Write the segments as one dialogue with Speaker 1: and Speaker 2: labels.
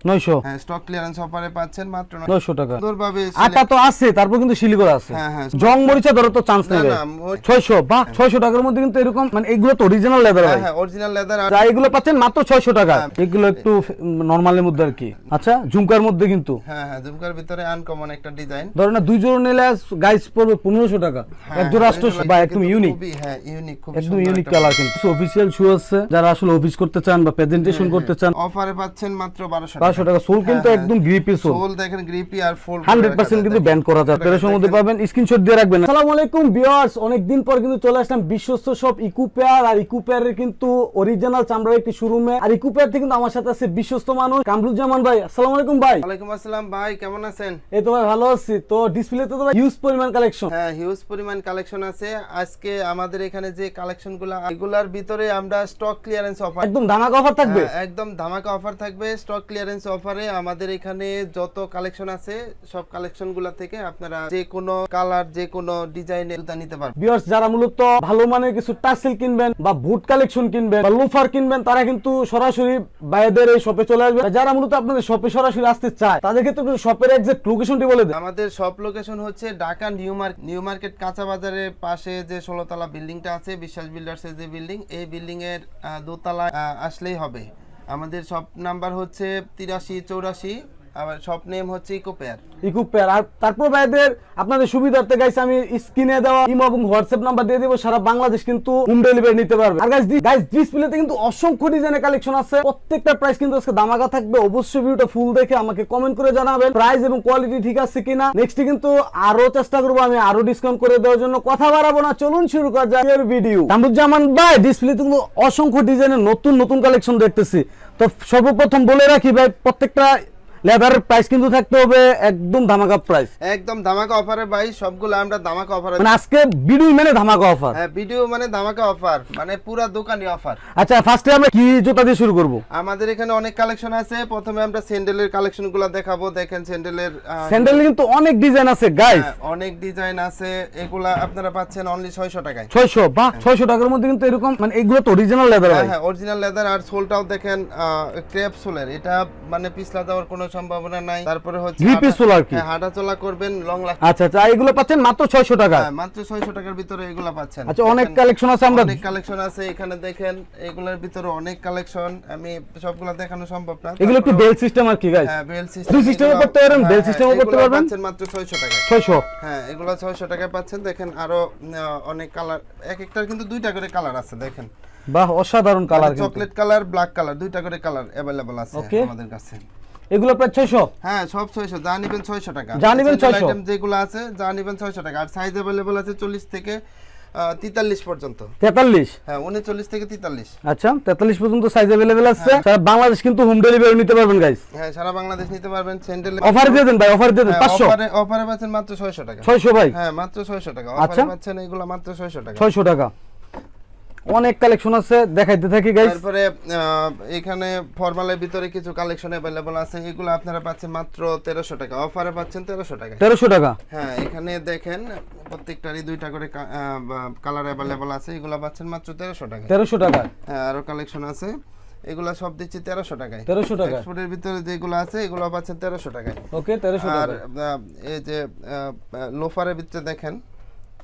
Speaker 1: হ্যাঁ stock clearance অফারে পাচ্ছেন মাত্র
Speaker 2: নয়শো টাকা।
Speaker 1: সুন্দরভাবে
Speaker 2: আটা তো আছে তারপর কিন্তু শিলিগুড়ি আছে।
Speaker 1: হ্যাঁ, হ্যাঁ।
Speaker 2: জং মরিচা ধরো তো চান্স নেই
Speaker 1: না,
Speaker 2: ভাই।
Speaker 1: না, ওই-
Speaker 2: ছয়শো বা ছয়শো টাকার মধ্যে কিন্তু এরকম মানে এগুলো তো অরিজিনাল লেদার
Speaker 1: হ্যাঁ
Speaker 2: ভাই।
Speaker 1: হ্যাঁ অরিজিনাল লেদার আর
Speaker 2: এগুলো পাচ্ছেন মাত্র ছয়শো টাকা।
Speaker 1: হ্যাঁ।
Speaker 2: এগুলো একটু নর্মালের মধ্যে আর কি। আচ্ছা ঝুমকার মধ্যে কিন্তু।
Speaker 1: হ্যাঁ হ্যাঁ ঝুমকার ভিতরে আনকমন একটা ডিজাইন
Speaker 2: ধরেন না দুই জোড়া নিলে গাইস পড়বে পনেরোশো টাকা। এক জোড়া আটশোশো বা একদম ইউনিক
Speaker 1: হ্যাঁ ইউনিক খুব
Speaker 2: একদম ইউনিক কালার কিন্তু। অফিসিয়াল শু আছে যারা আসলে অফিস করতে চান বা প্রেজেন্টেশন করতে চান।
Speaker 1: অফারে পাচ্ছেন মাত্র 1200
Speaker 2: বারোশো টাকা সোল কিন্তু
Speaker 1: হ্যাঁ,
Speaker 2: একদম গ্রিপি সোল।
Speaker 1: সোল দেখেন গ্রিপি আর ফুল
Speaker 2: কিন্তু ব্যান করা যায় মধ্যে পাবেন স্ক্রিনশট দিয়ে রাখবেন। আসসালামু আলাইকুম পর কিন্তু চলে আসলাম বিশ্বস্ত সব ইকুপেয়ার আর ইকুপেয়ারের কিন্তু অরিজিনাল চামড়ার একটি শোরুমে আর ইকুপেয়ার থেকে কিন্তু আমার সাথে আছে বিশ্বস্ত মানুষ কামরুজ্জামান ভাই। আসসালামু আলাইকুম ভাই।
Speaker 1: ওয়ালাইকুম আসসালাম ভাই কেমন আছেন?
Speaker 2: এই তো ভাই ভালো আছি। তো ডিসপ্লেতে তো হিউজ পরিমাণ কালেকশন
Speaker 1: হ্যাঁ হিউজ পরিমাণ কালেকশন আছে। আজকে আমাদের এখানে যে কালেকশনগুলো এগুলার ভিতরে আমরা স্টক ক্লিয়ারেন্স অফার
Speaker 2: একদম ধামাকা অফার থাকবে?
Speaker 1: একদম ধামাকা অফার থাকবে স্টক ক্লিয়ারেন্স অফারে আমাদের এখানে যত কালেকশন আছে সব কালেকশনগুলো থেকে আপনারা যে কোনো কালার যে কোনো ডিজাইনের জুতা নিতে পারবেন।
Speaker 2: বিয়ার্স যারা মূলত ভালো মানের কিছু টার্সেল কিনবেন বা বুট কালেকশন কিনবেন বা লোফার কিনবেন তারা কিন্তু সরাসরি বাইরেদের এই শপে চলে আসবে। যারা মূলত আপনাদের শপে সরাসরি আসতে চায় তাদের ক্ষেত্রে একটু শপের এক্সাক্ট লোকেশনটি বলে দেন
Speaker 1: আমাদের শপ লোকেশন হচ্ছে Dhaka new market new market কাঁচা বাজারের পাশে যে ষোলোতলা বিল্ডিংটা আছে বিশ্বাস বিল্ডার্সের যে বিল্ডিং এই বিল্ডিং এর আহ, আসলেই হবে। আমাদের সব নাম্বার হচ্ছে তিরাশি চৌরাশি আবার সব নেম হচ্ছে ইকোপেয়ার
Speaker 2: ইকুপেয়ার আর তারপর ভাইদের আপনাদের গাইস আমি স্ক্রিনে দেওয়া ইমো এবং হোয়াটসঅ্যাপ নাম্বার দিয়ে সারা বাংলাদেশ কিন্তু হোম ডেলিভারি নিতে পারবে। আর গাইস গাইস ডিসপ্লেতে কিন্তু অসংখ্য ডিজাইনের কালেকশন আছে। প্রত্যেকটা প্রাইস কিন্তু আজকে দামাকা থাকবে। অবশ্যই ভিডিওটা ফুল দেখে আমাকে কমেন্ট করে জানাবেন প্রাইস এবং কোয়ালিটি ঠিক আছে কিনা। নেক্সট কিন্তু আরও চেষ্টা করব আমি আরও ডিসকাউন্ট করে দেওয়ার জন্য। কথা বাড়াবো না, চলুন শুরু করা যাক এর ভিডিও কামরুজ্জামান ভাই ডিসপ্লেতে কিন্তু অসংখ্য ডিজাইনের নতুন নতুন কালেকশন দেখতেছি। তো সর্বপ্রথম বলে রাখি ভাই, প্রত্যেকটা লেদারের প্রাইস কিন্তু থাকতে হবে একদম ধামাকা প্রাইস
Speaker 1: একদম ধামাকা অফারে ভাই সবগুলো আমরা ধামাকা অফার
Speaker 2: মানে আজকে ভিডিও মানে ধামাকা অফার
Speaker 1: হ্যাঁ ভিডিও মানে ধামাকা অফার মানে পুরা দোকানি অফার
Speaker 2: আচ্ছা ফার্স্টে আমরা কি জুতা দিয়ে শুরু করব?
Speaker 1: আমাদের এখানে অনেক কালেকশন আছে প্রথমে আমরা স্যান্ডেলের কালেকশনগুলো দেখাবো। দেখেন স্যান্ডেলের
Speaker 2: স্যান্ডেল কিন্তু অনেক ডিজাইন আছে গাইস
Speaker 1: হ্যাঁ, অনেক ডিজাইন আছে। এগুলা আপনারা পাচ্ছেন অনলি ছয়শো টাকায়।
Speaker 2: ছয়শো বা ছয়শো টাকার মধ্যে কিন্তু এরকম মানে এগুলো তো অরিজিনাল লেদার
Speaker 1: হ্যাঁ হ্যাঁ অরিজিনাল লেদার আর সোলটাও দেখেন ক্রেপ সোলের এটা মানে পিছলা যাওয়ার কোনো সম্ভাবনা নাই তারপরে হচ্ছে
Speaker 2: Grip
Speaker 1: হাঁটা-
Speaker 2: sole আর কি।
Speaker 1: হ্যাঁ, হাঁটা চলা করবেন লং লাস্ট
Speaker 2: আচ্ছা আচ্ছা আর এগুলো পাচ্ছেন মাত্র ছয়শো টাকা
Speaker 1: হ্যাঁ মাত্র ছয়শো টাকার ভিতরে এগুলা পাচ্ছেন
Speaker 2: আচ্ছা অনেক
Speaker 1: দেখেন,
Speaker 2: কালেকশন আছে আমরা
Speaker 1: অনেক কালেকশন আছে এখানে দেখেন এগুলোর ভিতরে অনেক কালেকশন আমি সবগুলা দেখানো সম্ভব না
Speaker 2: এগুলো একটু
Speaker 1: তারপরেও-
Speaker 2: বেল সিস্টেম আর কি গাইস
Speaker 1: হ্যাঁ বেল সিস্টেম
Speaker 2: দুই system এ করতে পারবেন, bell system এও করতে পারবেন।
Speaker 1: পাচ্ছেন মাত্র 600 টাকায়
Speaker 2: ছয়শো
Speaker 1: হ্যাঁ এগুলো 600 টাকায় পাচ্ছেন দেখেন আরো আহ, অনেক কালার এক একটার কিন্তু দুইটা করে কালার আছে দেখেন
Speaker 2: বাহ অসাধারণ কালার কিন্তু
Speaker 1: চকলেট কালার ব্ল্যাক কালার দুইটা করে কালার अवेलेबल আছে
Speaker 2: Okay.
Speaker 1: আমাদের কাছে
Speaker 2: এগুলো প্রায় ছয়শো
Speaker 1: হ্যাঁ সব 600 যা নিবেন 600 টাকা
Speaker 2: যা নিবেন
Speaker 1: Essential
Speaker 2: 600
Speaker 1: item যেগুলো আছে যা নিবেন 600 টাকা আর সাইজ अवेलेबल আছে 40 থেকে আহ, 43 পর্যন্ত
Speaker 2: তেতাল্লিশ
Speaker 1: হ্যাঁ 39 থেকে 43
Speaker 2: আচ্ছা তেতাল্লিশ পর্যন্ত সাইজ অ্যাভেলেবেল আছে
Speaker 1: হ্যাঁ।
Speaker 2: সারা বাংলাদেশ কিন্তু হোম ডেলিভারি নিতে পারবেন গাইস
Speaker 1: হ্যাঁ সারা বাংলাদেশ নিতে পারবেন স্যান্ডেল
Speaker 2: অফার দিয়ে দেন ভাই অফার দিয়ে দেন পাঁচশো
Speaker 1: অফারে অফারে পাচ্ছেন মাত্র 600 টাকা
Speaker 2: ছয়শো ভাই
Speaker 1: হ্যাঁ মাত্র 600 টাকা
Speaker 2: আচ্ছা।
Speaker 1: অফারে পাচ্ছেন এগুলো মাত্র 600 টাকা
Speaker 2: ছয়শো টাকা অনেক কালেকশন আছে দেখাইতে থাকি গাইস
Speaker 1: তারপরে আহ, এখানে ফর্মালের ভিতরে কিছু কালেকশন अवेलेबल আছে এগুলো আপনারা পাচ্ছেন মাত্র 1300 টাকা অফারে পাচ্ছেন 1300 টাকা
Speaker 2: তেরোশো টাকা
Speaker 1: হ্যাঁ এখানে দেখেন প্রত্যেকটারই দুইটা করে কালার अवेलेबल আছে এগুলো পাচ্ছেন মাত্র 1300 টাকা
Speaker 2: তেরোশো টাকা
Speaker 1: হ্যাঁ আরো কালেকশন আছে এগুলো সব দিচ্ছি 1300 টাকায়
Speaker 2: তেরোশো টাকা
Speaker 1: এক্সপোর্টের ভিতরে যেগুলো আছে এগুলো পাচ্ছেন 1300 টাকায়
Speaker 2: ওকে তেরোশো
Speaker 1: আর
Speaker 2: টাকা
Speaker 1: আহ, এই যে লোফারের ভিতরে দেখেন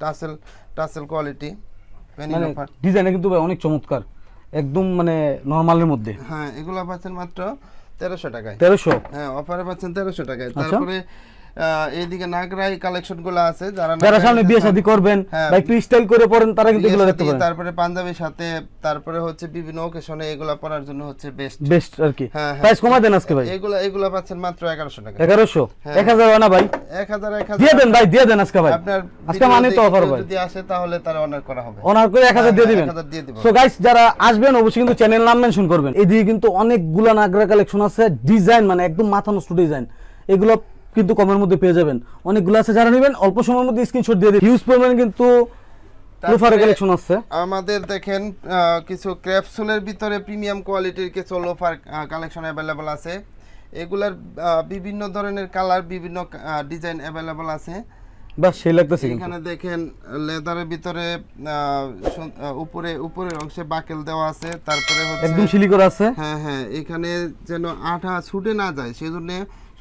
Speaker 1: টাসেল টাসেল কোয়ালিটি পেনি
Speaker 2: মানে ডিজাইনটা কিন্তু ভাই অনেক চমৎকার। একদম মানে নর্মালের মধ্যে।
Speaker 1: হ্যাঁ এগুলো পাচ্ছেন মাত্র তেরোশো টাকায়।
Speaker 2: তেরোশো?
Speaker 1: হ্যাঁ অফারে পাচ্ছেন তেরোশো টাকায়।
Speaker 2: আচ্ছা।
Speaker 1: তারপরে এইদিকে নাগরাই কালেকশনগুলো আছে যারা
Speaker 2: যারা সামনে বিয়ে শাদী করবেন
Speaker 1: হ্যাঁ।
Speaker 2: বা একটু স্টাইল করে পড়েন তারা কিন্তু এগুলো দেখতে পারেন।
Speaker 1: তারপরে পাঞ্জাবির সাথে তারপরে হচ্ছে বিভিন্ন ওকেশনে এগুলা পরার জন্য হচ্ছে বেস্ট
Speaker 2: বেস্ট আর কি।
Speaker 1: হ্যাঁ, হ্যাঁ।
Speaker 2: প্রাইস কমা দেন আজকে ভাই।
Speaker 1: এগুলা এগুলা পাচ্ছেন মাত্র এগারোশো টাকা।
Speaker 2: এগারোশো?
Speaker 1: হ্যাঁ।
Speaker 2: এক হাজার হয় না ভাই?
Speaker 1: এক হাজার এক
Speaker 2: দিয়ে দেন ভাই দিয়ে দেন আজকে ভাই।
Speaker 1: আপনার
Speaker 2: আজকে মানে তো অফার ভাই।
Speaker 1: যদি আসে তাহলে তার অনার করা হবে।
Speaker 2: অনার করে এক হাজার দিয়ে
Speaker 1: হ্যাঁ,
Speaker 2: দিবেন।
Speaker 1: 1000 দিয়ে দিব।
Speaker 2: সো গাইস যারা আসবেন অবশ্যই কিন্তু চ্যানেল নাম মেনশন করবেন। এদিকে কিন্তু অনেকগুলা নাগরা কালেকশন আছে ডিজাইন মানে একদম মাথা নষ্ট ডিজাইন এগুলো কিন্তু কমের মধ্যে পেয়ে যাবেন। অনেকগুলো আছে যারা নেবেন অল্প সময়ের মধ্যে স্ক্রিনশট দিয়ে দিন হিউজ পরিমাণে কিন্তু লোফারের কালেকশন আছে।
Speaker 1: আমাদের দেখেন কিছু ক্র্যাপসুলের ভিতরে প্রিমিয়াম কোয়ালিটির কিছু লোফার কালেকশন অ্যাভেলেবল আছে। এগুলার বিভিন্ন ধরনের কালার বিভিন্ন ডিজাইন অ্যাভেলেবল আছে।
Speaker 2: বাহ সেই লাগতেছে
Speaker 1: এখানে দেখেন লেদারের ভিতরে উপরে উপরের অংশে বাকেল দেওয়া আছে। তারপরে হচ্ছে
Speaker 2: একদম করা আছে।
Speaker 1: হ্যাঁ হ্যাঁ এখানে যেন আঠা ছুটে না যায় সেজন্য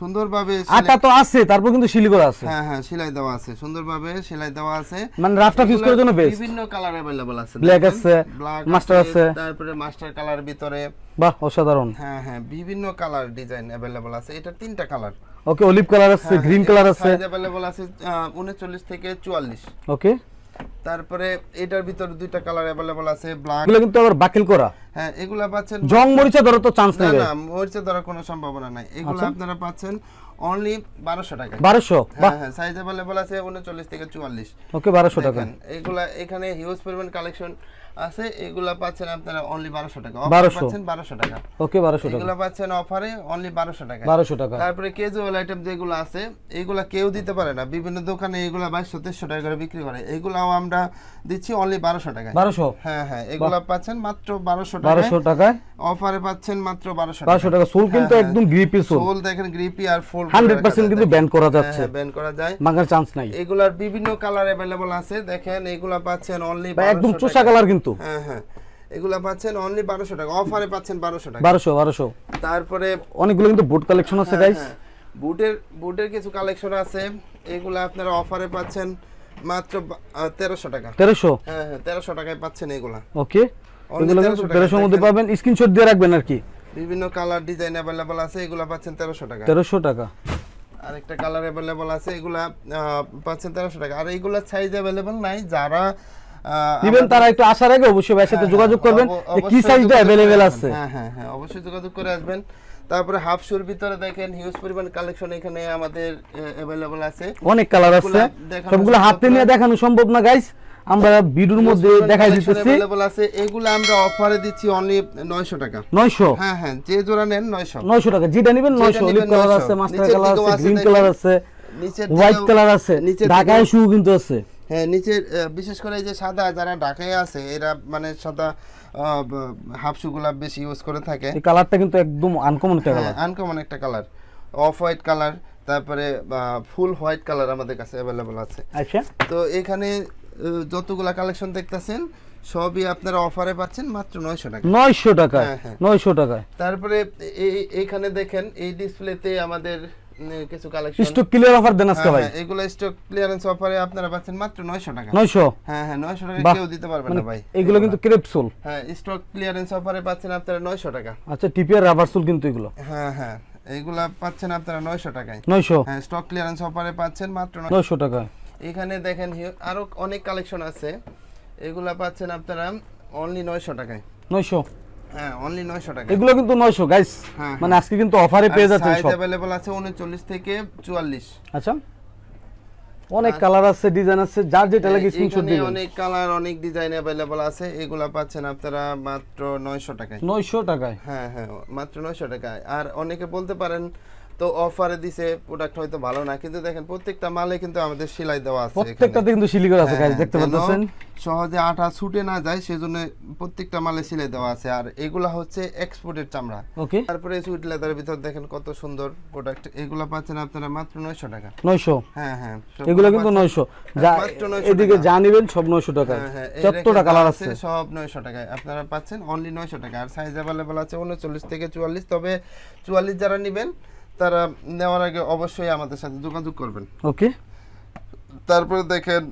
Speaker 1: সুন্দরভাবে সেলাই-
Speaker 2: আটা তো আছে তারপর কিন্তু সিলি করা আছে
Speaker 1: হ্যাঁ হ্যাঁ সেলাই দেওয়া আছে সুন্দরভাবে সেলাই দেওয়া আছে
Speaker 2: মানে রাফটা ফিউজ করার জন্য বেস্ট
Speaker 1: বিভিন্ন কালার अवेलेबल আছে
Speaker 2: Black
Speaker 1: দেখেন।
Speaker 2: আছে,
Speaker 1: Black
Speaker 2: master আছে।
Speaker 1: তারপরে মাস্টার কালার ভিতরে
Speaker 2: বাহ অসাধারণ
Speaker 1: হ্যাঁ হ্যাঁ বিভিন্ন কালার ডিজাইন अवेलेबल আছে এটা তিনটা কালার
Speaker 2: ওকে অলিভ কালার আছে গ্রিন কালার আছে
Speaker 1: সাইজ अवेलेबल আছে উনচল্লিশ থেকে চুয়াল্লিশ
Speaker 2: ওকে
Speaker 1: তারপরে এটার ভিতরে দুইটা কালার अवेलेबल আছে ব্ল্যাক
Speaker 2: এগুলো কিন্তু আবার বাকিল করা
Speaker 1: হ্যাঁ এগুলা পাচ্ছেন
Speaker 2: জং মরিচা ধরো তো চান্স
Speaker 1: না
Speaker 2: নেই
Speaker 1: না মরিচে ধরার কোনো সম্ভাবনা নাই এগুলো
Speaker 2: আচ্ছা।
Speaker 1: আপনারা পাচ্ছেন অনলি বারোশো টাকা
Speaker 2: বারোশো বাহ
Speaker 1: হ্যাঁ হ্যাঁ সাইজ अवेलेबल আছে উনচল্লিশ থেকে চুয়াল্লিশ
Speaker 2: ওকে বারোশো টাকা
Speaker 1: দেখেন এগুলা এখানে হিউজ পরিমাণ কালেকশন আছে এগুলা পাচ্ছেন আপনারা অনলি বারোশো টাকা
Speaker 2: 1200
Speaker 1: অফারে পাচ্ছেন বারোশো টাকা
Speaker 2: ওকে বারোশো টাকা
Speaker 1: এগুলা পাচ্ছেন অফারে অনলি বারোশো টাকা
Speaker 2: বারোশো টাকা
Speaker 1: তারপরে কেজুয়াল আইটেম যেগুলো আছে এগুলা কেউ দিতে পারে না বিভিন্ন দোকানে এগুলা বাইশশো তেইশশো টাকা করে বিক্রি করে এগুলাও আমরা দিচ্ছি অনলি বারোশো টাকায়
Speaker 2: বারোশো
Speaker 1: হ্যাঁ হ্যাঁ এগুলা পাচ্ছেন মাত্র বারোশো টাকা
Speaker 2: বারোশো টাকায়
Speaker 1: অফারে পাচ্ছেন মাত্র বারোশো
Speaker 2: বারোশো টাকা সোল কিন্তু
Speaker 1: হ্যাঁ,
Speaker 2: একদম গ্রিপি সোল
Speaker 1: সোল দেখেন গ্রিপি আর ফুল
Speaker 2: হান্ড্রেড পার্সেন্ট কিন্তু ব্যান করা যাচ্ছে
Speaker 1: ব্যান করা যায়
Speaker 2: মাগার চান্স নাই
Speaker 1: এগুলার বিভিন্ন কালার अवेलेबल আছে দেখেন এগুলা পাচ্ছেন অনলি
Speaker 2: বা একদম চোষা কালার কিন্তু
Speaker 1: হ্যাঁ হ্যাঁ। এগুলা পাচ্ছেন অনলি বারোশো টাকা। অফারে পাচ্ছেন বারোশো টাকা।
Speaker 2: বারোশো বারোশো।
Speaker 1: তারপরে
Speaker 2: অনেকগুলো কিন্তু বুট কালেকশন আছে গাইস
Speaker 1: হ্যাঁ, বুটের বুটের কিছু কালেকশন আছে। এগুলা আপনারা অফারে পাচ্ছেন মাত্র তেরোশো টাকা।
Speaker 2: তেরোশো?
Speaker 1: হ্যাঁ হ্যাঁ তেরোশো টাকায় পাচ্ছেন এগুলা।
Speaker 2: ওকে এগুলো
Speaker 1: 1300
Speaker 2: মধ্যে পাবেন। স্ক্রিনশট দিয়ে রাখবেন আর কি।
Speaker 1: বিভিন্ন কালার ডিজাইন অ্যাভেলেবল আছে এগুলা পাচ্ছেন তেরোশো টাকা।
Speaker 2: তেরোশো টাকা।
Speaker 1: আরেকটা কালার অ্যাভেলেবল আছে এগুলা পাচ্ছেন তেরোশো টাকা। আর এইগুলা সাইজ অ্যাভেলেবল নাই। যারা
Speaker 2: নিবেন তারা একটু আসার আগে অবশ্যই ভাইয়ের সাথে
Speaker 1: হ্যাঁ,
Speaker 2: যোগাযোগ
Speaker 1: হ্যাঁ,
Speaker 2: করবেন যে কি সাইজটা
Speaker 1: আসবেন।
Speaker 2: আছে।
Speaker 1: হ্যাঁ হ্যাঁ হ্যাঁ অবশ্যই যোগাযোগ করে আসবেন। তারপরে হাফ শুর ভিতরে দেখেন হিউজ পরিমাণ কালেকশন এখানে আমাদের অ্যাভেলেবল আছে।
Speaker 2: অনেক কালার আছে। সবগুলো হাতে নিয়ে দেখানো সম্ভব না গাইস আমরা ভিডিওর মধ্যে দেখাই দিতেছি।
Speaker 1: অ্যাভেলেবল আছে। এগুলো আমরা অফারে দিচ্ছি অনলি 900 টাকা।
Speaker 2: নয়শো?
Speaker 1: হ্যাঁ হ্যাঁ যে জোড়া নেন 900
Speaker 2: নয়শো টাকা। যেটা নিবেন
Speaker 1: যেটা
Speaker 2: নয়শো। অলিভ
Speaker 1: নিবেন
Speaker 2: কালার আছে মাস্টার কালার আছে গ্রিন কালার আছে
Speaker 1: নিচের
Speaker 2: হোয়াইট কালার আছে। ঢাকায় শু কিন্তু আছে।
Speaker 1: হ্যাঁ নিচের বিশেষ করে এই যে সাদা যারা ঢাকায় আছে এরা মানে সাদা হাফ শুগুলা বেশি ইউজ করে থাকে।
Speaker 2: এই কালারটা কিন্তু একদম আনকমন একটা কালার
Speaker 1: আনকমন একটা কালার অফ হোয়াইট কালার তারপরে ফুল হোয়াইট কালার আমাদের কাছে অ্যাভেলেবল আছে।
Speaker 2: আচ্ছা।
Speaker 1: তো এখানে যতগুলা কালেকশন দেখতেছেন সবই আপনারা অফারে পাচ্ছেন মাত্র নয়শো টাকা।
Speaker 2: নয়শো টাকা
Speaker 1: হ্যাঁ, হ্যাঁ।
Speaker 2: নয়শো টাকায়
Speaker 1: তারপরে এই- এইখানে দেখেন এই ডিসপ্লেতে আমাদের কিছু কালেকশন
Speaker 2: স্টক ক্লিয়ার অফার দেন আজকে ভাই।
Speaker 1: এগুলো স্টক ক্লিয়ারেন্স অফারে আপনারা পাচ্ছেন মাত্র নয়শো টাকা।
Speaker 2: নয়শো?
Speaker 1: হ্যাঁ হ্যাঁ নয়শো টাকা কেউ দিতে পারবে
Speaker 2: মানে
Speaker 1: না ভাই।
Speaker 2: এগুলো কিন্তু ক্রেপসুল
Speaker 1: হ্যাঁ স্টক ক্লিয়ারেন্স অফারে পাচ্ছেন আপনারা নয়শো টাকা।
Speaker 2: আচ্ছা টিপিআর রাবার সুল কিন্তু এগুলো।
Speaker 1: হ্যাঁ হ্যাঁ এইগুলা পাচ্ছেন আপনারা নয়শো টাকায়।
Speaker 2: নয়শো?
Speaker 1: হ্যাঁ স্টক ক্লিয়ারেন্স অফারে পাচ্ছেন মাত্র নয়
Speaker 2: নয়শো টাকায়
Speaker 1: এখানে দেখেন আরও অনেক কালেকশন আছে। এগুলা পাচ্ছেন আপনারা অনলি নয়শো টাকায়।
Speaker 2: নয়শো?
Speaker 1: হ্যাঁ অনলি নয়শো টাকা।
Speaker 2: এগুলো কিন্তু নয়শো গাইস
Speaker 1: হ্যাঁ,
Speaker 2: মানে আজকে কিন্তু অফারে পেয়ে যাচ্ছেন
Speaker 1: সাইজ
Speaker 2: সব।
Speaker 1: অ্যাভেলেবল আছে উনচল্লিশ থেকে চুয়াল্লিশ।
Speaker 2: আচ্ছা। অনেক কালার আছে ডিজাইন আছে যার যেটা লাগে স্ক্রিনশট দিবেন
Speaker 1: অনেক কালার অনেক ডিজাইন অ্যাভেলেবল আছে। এগুলা পাচ্ছেন আপনারা মাত্র নয়শো টাকায়।
Speaker 2: নয়শো টাকায়।
Speaker 1: হ্যাঁ হ্যাঁ মাত্র নয়শো টাকায়। আর অনেকে বলতে পারেন তো অফারে দিছে প্রোডাক্ট হয়তো ভালো না। কিন্তু দেখেন প্রত্যেকটা মালে কিন্তু আমাদের সেলাই দেওয়া আছে
Speaker 2: প্রত্যেকটাতে কিন্তু আছে গাইস
Speaker 1: হ্যাঁ,
Speaker 2: দেখতে পাচ্ছেন?
Speaker 1: সহজে আঠা ছুটে না যায় সেজন্য প্রত্যেকটা মালে সিলে দেওয়া আছে। আর এগুলা হচ্ছে এক্সপোর্টের চামড়া।
Speaker 2: ওকে।
Speaker 1: তারপরে সুইট লেদারের ভিতর দেখেন কত সুন্দর প্রোডাক্ট এগুলা পাচ্ছেন আপনারা মাত্র নয়শো টাকা।
Speaker 2: নয়শো?
Speaker 1: হ্যাঁ হ্যাঁ
Speaker 2: এগুলো কিন্তু
Speaker 1: পাচ্ছেন-
Speaker 2: নয়শো। যা
Speaker 1: 900
Speaker 2: এদিকে যা নেবেন সব নয়শো টাকা।
Speaker 1: হ্যাঁ, হ্যাঁ, এই
Speaker 2: যতটা কালার আছে।
Speaker 1: সব নয়শো টাকায়। আপনারা পাচ্ছেন অনলি নয়শো টাকা। আর সাইজ অ্যাভেলেবল আছে উনচল্লিশ থেকে চুয়াল্লিশ। তবে চুয়াল্লিশ যারা নেবেন তারা নেওয়ার আগে অবশ্যই আমাদের সাথে যোগাযোগ করবেন।
Speaker 2: ওকে।
Speaker 1: তারপরে দেখেন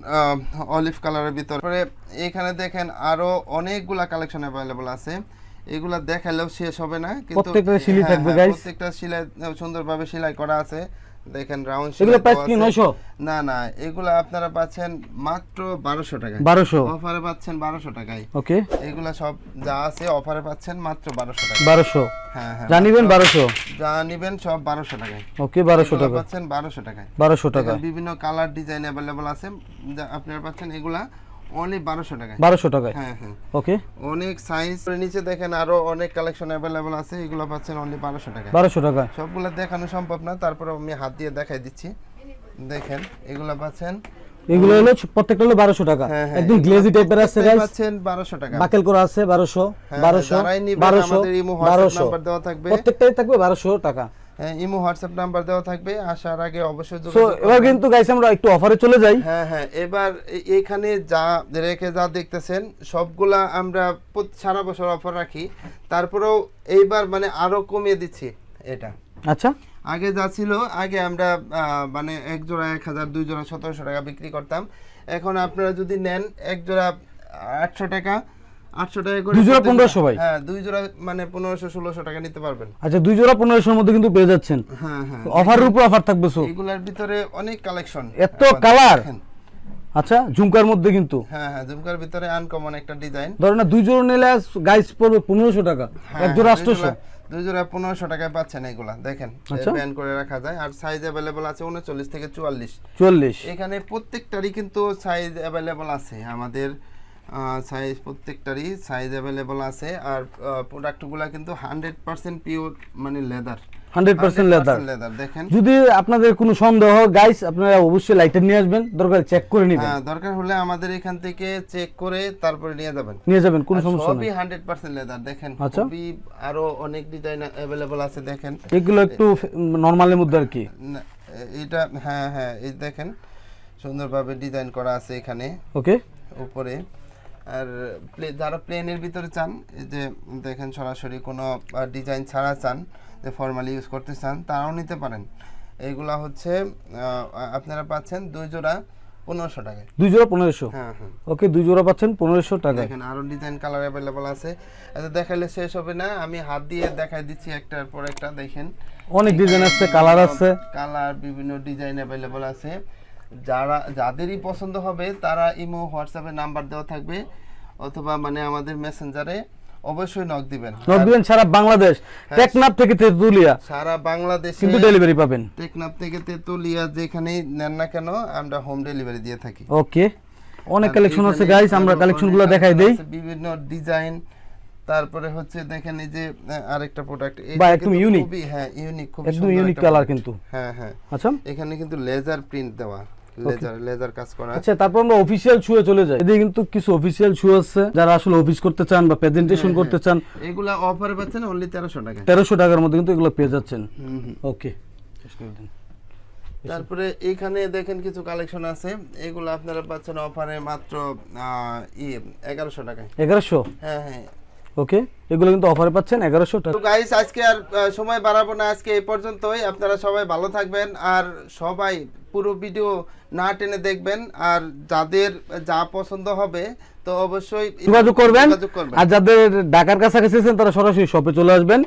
Speaker 1: অলিভ কালারের ভিতরে। এখানে দেখেন আরও অনেকগুলা কালেকশন অ্যাভেলেবল আছে। এগুলা দেখালেও শেষ হবে না কিন্তু
Speaker 2: প্রত্যেকটা সিলাই
Speaker 1: হ্যাঁ,
Speaker 2: থাকবে,
Speaker 1: হ্যাঁ, প্রত্যেকটা সিলাই সুন্দরভাবে সেলাই করা আছে। দেখেন রাউন্ড
Speaker 2: এগুলো প্রাইস কি নয়শো?
Speaker 1: না না এগুলা আপনারা পাচ্ছেন মাত্র বারোশো টাকা
Speaker 2: বারোশো?
Speaker 1: অফারে পাচ্ছেন বারোশো টাকায়।
Speaker 2: ওকে।
Speaker 1: এগুলা সব যা আছে অফারে পাচ্ছেন মাত্র বারোশো টাকা
Speaker 2: বারোশো?
Speaker 1: হ্যাঁ হ্যাঁ
Speaker 2: যা নিবেন বারোশো?
Speaker 1: যা নিবেন সব বারোশো টাকায়।
Speaker 2: ওকে বারোশো
Speaker 1: এগুলা
Speaker 2: টাকা।
Speaker 1: পাচ্ছেন বারোশো টাকায়।
Speaker 2: বারোশো টাকা।
Speaker 1: বিভিন্ন কালার ডিজাইন অ্যাভেলেবল আছে। আপনারা পাচ্ছেন এগুলা অনলি বারোশো টাকায়।
Speaker 2: বারোশো টাকায়?
Speaker 1: হ্যাঁ হ্যাঁ।
Speaker 2: ওকে।
Speaker 1: অনেক সাইজ নিচে দেখেন আরও অনেক কালেকশন অ্যাভেলেবল আছে এগুলো পাচ্ছেন অনলি বারোশো টাকায়।
Speaker 2: বারোশো টাকা
Speaker 1: সবগুলো দেখানো সম্ভব না তারপরে আমি হাত দিয়ে দেখাই দিচ্ছি। দেখেন এগুলো পাচ্ছেন।
Speaker 2: এগুলো হলো প্রত্যেকটা হলো বারোশো টাকা।
Speaker 1: হ্যাঁ, হ্যাঁ,
Speaker 2: একদম গ্লেজি টাইপের আছে গাইস
Speaker 1: পাচ্ছেন বারোশো টাকা।
Speaker 2: বাকেল করা আছে বারোশো
Speaker 1: হ্যাঁ,
Speaker 2: বারোশো
Speaker 1: যারাই নিবেন
Speaker 2: বারোশো
Speaker 1: আমাদের ইমো হোয়াটসঅ্যাপ নাম্বার দেওয়া থাকবে।
Speaker 2: প্রত্যেকটাই থাকবে বারোশো টাকা।
Speaker 1: ইমো হোয়াটসঅ্যাপ নাম্বার দেওয়া থাকবে। আসার আগে অবশ্যই
Speaker 2: সো এবার কিন্তু গাইস আমরা একটু অফারে চলে যাই।
Speaker 1: হ্যাঁ হ্যাঁ এবার এখানে যা রেখে যা দেখতেছেন সবগুলা আমরা সারা বছর অফার রাখি। তারপরেও এইবার মানে আরও কমিয়ে দিচ্ছি এটা।
Speaker 2: আচ্ছা।
Speaker 1: আগে যা ছিল আগে আমরা মানে এক জোড়া এক হাজার দুই জোড়া সতেরোশো টাকা বিক্রি করতাম। এখন আপনারা যদি নেন এক জোড়া আটশো টাকা আটশো টাকা করে
Speaker 2: দুই জোড়া 1500 ভাই?
Speaker 1: হ্যাঁ দুই জোড়া মানে পনেরোশো ষোলোশো টাকা নিতে পারবেন।
Speaker 2: আচ্ছা দুই জোড়া পনেরোশোর মধ্যে কিন্তু পেয়ে যাচ্ছেন।
Speaker 1: হ্যাঁ হ্যাঁ।
Speaker 2: অফারের উপর অফার থাকবে সো
Speaker 1: এগুলার ভিতরে অনেক কালেকশন
Speaker 2: এত colour? আচ্ছা ঝুমকার মধ্যে কিন্তু।
Speaker 1: হ্যাঁ হ্যাঁ ঝুমকার ভিতরে আনকমন একটা ডিজাইন
Speaker 2: ধরেন না দুই জোড়া নিলে গাইস পড়বে পনেরোশো টাকা এক জোড়া আটশোশো।
Speaker 1: হ্যাঁ, দুই জোড়া পনেরোশো টাকায় পাচ্ছেন এগুলা দেখেন।
Speaker 2: আচ্ছা।
Speaker 1: ব্যান করে রাখা যায়। আর সাইজ অ্যাভেলেবল আছে উনচল্লিশ থেকে চুয়াল্লিশ।
Speaker 2: চুয়াল্লিশ।
Speaker 1: এখানে প্রত্যেকটারই কিন্তু সাইজ অ্যাভেলেবল আছে। আমাদের সাইজ প্রত্যেকটারই সাইজ অ্যাভেলেবল আছে। আর প্রোডাক্টগুলো কিন্তু হান্ড্রেড পার্সেন্ট পিওর মানে লেদার
Speaker 2: হান্ড্রেড পার্সেন্ট লেদার
Speaker 1: দেখেন।
Speaker 2: যদি আপনাদের কোনো সন্দেহ হয় গাইস আপনারা অবশ্যই লাইটার নিয়ে আসবেন। দরকার চেক করে নেবেন।
Speaker 1: হ্যাঁ দরকার হলে আমাদের এখান থেকে চেক করে তারপরে নিয়ে যাবেন।
Speaker 2: নিয়ে যাবেন কোনো সমস্যা নেই।
Speaker 1: সবই হান্ড্রেড পার্সেন্ট লেদার দেখেন।
Speaker 2: আচ্ছা।
Speaker 1: খুবই আরও অনেক ডিজাইন অ্যাভেলেবল আছে দেখেন।
Speaker 2: এগুলো একটু নর্মালের মধ্যে আর কি।
Speaker 1: না, এটা হ্যাঁ হ্যাঁ এই দেখেন। সুন্দরভাবে ডিজাইন করা আছে এখানে।
Speaker 2: ওকে
Speaker 1: উপরে। আর যারা প্লেনের ভিতরে চান এই যে দেখেন সরাসরি কোনো ডিজাইন ছাড়া চান যে ফর্মালি ইউজ করতে চান তারাও নিতে পারেন। এইগুলা হচ্ছে আপনারা পাচ্ছেন দুই জোড়া পনেরোশো টাকায়।
Speaker 2: দুই জোড়া পনেরোশো?
Speaker 1: হ্যাঁ হ্যাঁ।
Speaker 2: ওকে দুই জোড়া পাচ্ছেন পনেরোশো টাকা
Speaker 1: দেখেন আরও ডিজাইন কালার অ্যাভেলেবল আছে। এটা দেখাইলে শেষ হবে না। আমি হাত দিয়ে দেখাই দিচ্ছি একটার পর একটা দেখেন।
Speaker 2: অনেক ডিজাইন আছে কালার আছে।
Speaker 1: কালার বিভিন্ন ডিজাইন অ্যাভেলেবল আছে। যারা যাদেরই পছন্দ হবে তারা ইমো হোয়াটসঅ্যাপে নাম্বার দেওয়া থাকবে অথবা মানে আমাদের মেসেঞ্জারে অবশ্যই নক দিবেন।
Speaker 2: নক দিবেন সারা বাংলাদেশ। টেকনাফ থেকে তেতুলিয়া।
Speaker 1: সারা বাংলাদেশে
Speaker 2: কিন্তু ডেলিভারি পাবেন।
Speaker 1: টেকনাফ থেকে তেতুলিয়া যেখানেই নেন না কেন আমরা হোম ডেলিভারি দিয়ে থাকি।
Speaker 2: ওকে অনেক কালেকশন আছে গাইস আমরা
Speaker 1: আরও
Speaker 2: কালেকশন অনেকগুলো দেখাই দেই।
Speaker 1: বিভিন্ন ডিজাইন তারপরে হচ্ছে দেখেন এই যে আরেকটা প্রোডাক্ট
Speaker 2: বা একদম unique।
Speaker 1: হ্যাঁ ইউনিক খুব
Speaker 2: একদম ইউনিক কালার কিন্তু।
Speaker 1: হ্যাঁ হ্যাঁ।
Speaker 2: আচ্ছা?
Speaker 1: এখানে কিন্তু লেজার প্রিন্ট দেওয়া। লেজার লেজার কাজ করা।
Speaker 2: আচ্ছা তারপর আমরা অফিসিয়াল শুয়ে চলে যাই। এদিকে কিন্তু কিছু অফিসিয়াল শু আছে যারা আসলে অফিস করতে চান বা প্রেজেন্টেশন করতে চান।
Speaker 1: এগুলা অফারে পাচ্ছেন অনলি টাকা।
Speaker 2: টাকার মধ্যে কিন্তু এগুলো পেয়ে যাচ্ছেন। ওকে
Speaker 1: তারপরে এখানে দেখেন কিছু কালেকশন আছে। এগুলো আপনারা পাচ্ছেন অফারে মাত্র ইয়ে এগারোশো টাকায়।
Speaker 2: এগারোশো?
Speaker 1: হ্যাঁ হ্যাঁ।
Speaker 2: ওকে এগুলো কিন্তু অফারে পাচ্ছেন এগারোশো
Speaker 1: তো
Speaker 2: টাকা
Speaker 1: গাইস আজকে আর সময় বাড়াবো না। আজকে এই পর্যন্তই। আপনারা সবাই ভালো থাকবেন। আর সবাই পুরো ভিডিও না টেনে দেখবেন আর যাদের যা পছন্দ হবে তো অবশ্যই যোগাযোগ করবেন
Speaker 2: আর যাদের ঢাকার কাছাকাছি আছেন তারা সরাসরি শপে চলে আসবেন।